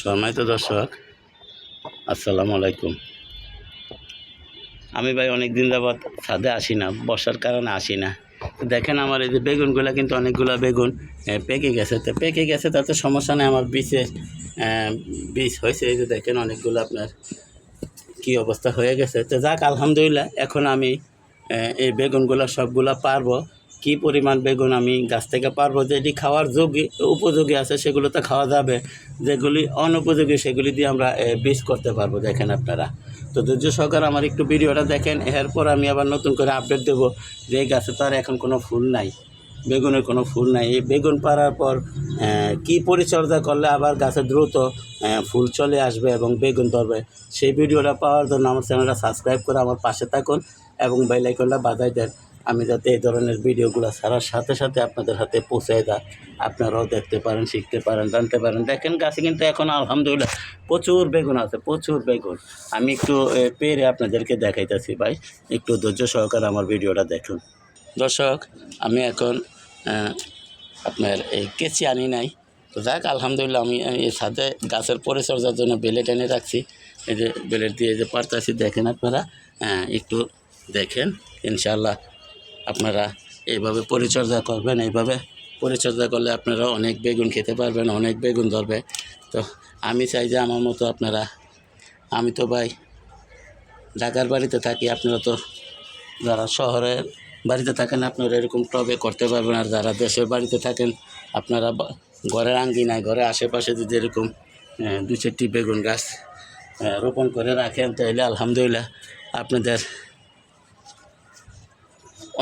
সম্মানিত দর্শক, আসসালামু আলাইকুম। আমি ভাই অনেক দিন যাবৎ ছাদে আসি না, বর্ষার কারণে আসি না। দেখেন আমার এই যে বেগুনগুলো কিন্তু অনেকগুলো বেগুন পেকে গেছে। তো পেকে গেছে, তাতে সমস্যা নেই, আমার বীজে বীজ হয়েছে। এই যে দেখেন অনেকগুলো আপনার কি অবস্থা হয়ে গেছে। তো যাক, আলহামদুলিল্লাহ, এখন আমি এই বেগুনগুলো সবগুলো পারব। কি পরিমাণ বেগুন আমি গাছ থেকে পারব? যেটি খাওয়ার যোগ্য, উপযোগী আছে, সেগুলো তো খাওয়া যাবে। যেগুলি অনুপযোগী, সেগুলি দিয়ে আমরা বীজ করতে পারব, দেখেন আপনারা। তো ধৈর্য সহকারে আমার একটু ভিডিওটা দেখেন, এরপর আমি আবার নতুন করে আপডেট দেবো যে এই গাছে তো আর এখন কোনো ফুল নাই, বেগুনের কোনো ফুল নাই। এই বেগুন পাড়ার পর কি পরিচর্যা করলে আবার গাছে দ্রুত ফুল চলে আসবে এবং বেগুন ধরবে? সেই ভিডিওটা পাওয়ার জন্য আমার চ্যানেলটা সাবস্ক্রাইব করে আমার পাশে থাকুন এবং বেল আইকনটা বাজাই দেন। আমি যাতে এই ধরনের ভিডিওগুলো ছাড়ার সাথে সাথে আপনাদের হাতে পৌঁছে দেয়। আপনারাও দেখতে পারেন শিখতে পারেন জানতে পারেন। দেখেন গাছে কিন্তু এখন আলহামদুলিল্লাহ প্রচুর বেগুন আছে প্রচুর বেগুন। আমি একটু পেরে আপনাদেরকে দেখাইতেছি ভাই। একটু ধৈর্য সহকারে আমার ভিডিওটা দেখুন। দর্শক আমি এখন আপনার এই কেচি আনি নাই। তো যাক আলহামদুলিল্লাহ আমি এই সাথে গাছের পরিচর্যার জন্য বেলেট এনে রাখছি। এই যে বেলেট দিয়ে যে পারতাছি দেখেন আপনারা হ্যাঁ, একটু দেখেন। ইনশাল্লাহ আপনারা এইভাবে পরিচর্যা করবেন, এইভাবে পরিচর্যা করলে আপনারা অনেক বেগুন খেতে পারবেন, অনেক বেগুন ধরবে। তো আমি চাই যে আমার মতো আপনারা, আমি তো ভাই ঢাকার বাড়িতে থাকি, আপনারা তো যারা শহরের বাড়িতে থাকেন, আপনারা এরকম টবে করতে পারবেন। আর যারা দেশের বাড়িতে থাকেন, আপনারা ঘরের আঙ্গিনায় ঘরের আশেপাশে যদি এরকম দু চারটি বেগুন গাছ রোপণ করে রাখেন, তাহলে আলহামদুলিল্লাহ আপনাদের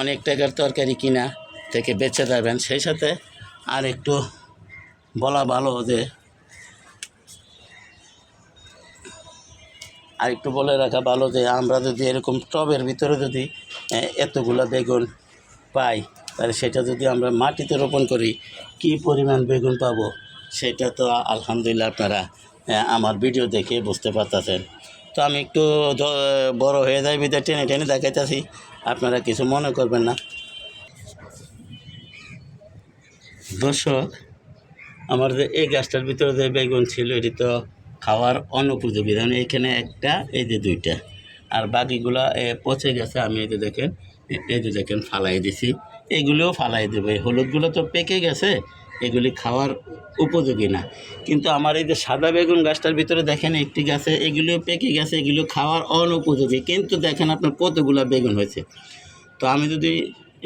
অনেক টাকার তরকারি কিনা থেকে বেঁচে যাবেন। সেই সাথে আর একটু বলা ভালো যে আর একটু বলে রাখা ভালো যে আমরা যদি এরকম টবের ভিতরে যদি এতগুলো বেগুন পাই, তাহলে সেটা যদি আমরা মাটিতে রোপণ করি, কি পরিমাণ বেগুন পাবো? সেটা তো আলহামদুলিল্লাহ আপনারা আমার ভিডিও দেখে বুঝতে পারতেছেন। তো আমি একটু বড় হয়ে যাই, ভিতরে টেনে টেনে দেখাইতেছি। আপনারা কিছু মনে করবেন না। দর্শক, আমার যে এই গাছটার ভিতরে যে বেগুন ছিল, এটি তো খাওয়ার অনুপযোগী। ধরেন এখানে একটা, এই যে দুইটা। আর বাকিগুলো পচে গেছে, আমি এই যে দেখেন এই যে দেখেন, ফালাই দিছি। এগুলিও ফালাই দেবে। হলুদগুলো তো পেকে গেছে এগুলি খাওয়ার উপযোগী না। কিন্তু আমার এই যে সাদা বেগুন গাছটার ভিতরে দেখেন একটি গাছে এগুলিও পেকে গেছে এগুলো খাওয়ার অনুপযোগী। কিন্তু দেখেন আপনার কতগুলো বেগুন হয়েছে। তো আমি যদি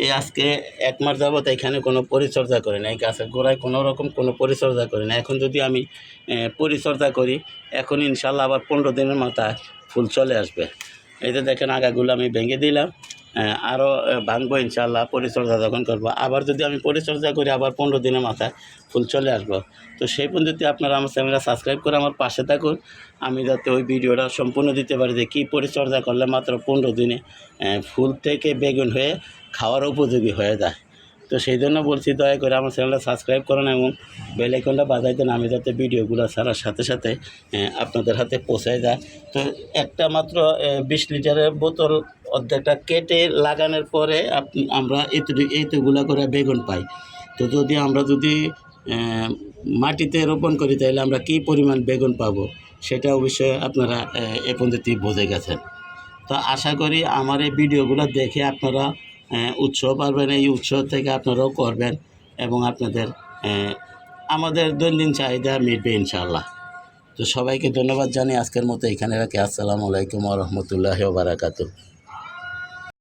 এই আজকে এক মাস যাবত এখানে কোনো পরিচর্যা করি না, এই গাছের গোড়ায় কোনো রকম কোনো পরিচর্যা করি না। এখন যদি আমি পরিচর্যা করি, এখন ইনশাল্লাহ আবার পনেরো দিনের মাথায় ফুল চলে আসবে। এই যে দেখেন আগাগুলো আমি ভেঙে দিলাম। আরও ভাঙবো ইনশাল্লাহ পরিচর্যা যখন করব। আবার যদি আমি পরিচর্যা করি, আবার পনেরো দিনের মাথায় ফুল চলে আসব। তো সেই পদ্ধতি আপনারা আমার চ্যানেলটা সাবস্ক্রাইব করে আমার পাশে থাকুন। আমি যাতে ওই ভিডিওটা সম্পূর্ণ দিতে পারি যে কী পরিচর্যা করলে মাত্র পনেরো দিনে ফুল থেকে বেগুন হয়ে খাওয়ার উপযোগী হয়ে যায়। তো সেই জন্য বলছি, দয়া করে আমার চ্যানেলটা সাবস্ক্রাইব করুন এবং বেল আইকনটা বাজাই দেন আমি যাতে ভিডিওগুলো ছাড়ার সাথে সাথে আপনাদের হাতে পৌঁছায় যায়। তো একটা মাত্র বিশ লিটারের বোতল অর্ধেকটা কেটে লাগানোর পরে আমরা এত এইতগুলো করে বেগুন পাই। তো যদি আমরা যদি মাটিতে রোপণ করি, তাহলে আমরা কী পরিমাণ বেগুন পাবো? সেটা অবশ্যই আপনারা, এ পদ্ধতি বুঝে গেছেন। তো আশা করি আমার এই ভিডিওগুলো দেখে আপনারা উৎসাহ পাবেন। এই উৎসাহ থেকে আপনারাও করবেন এবং আপনাদের আমাদের দৈনন্দিন চাহিদা মিটবে ইনশাআল্লাহ। তো সবাইকে ধন্যবাদ জানিয়ে আজকের মতো এখানে রাখি। আসসালামু আলাইকুম রহমতুল্লাহ বারাকাতু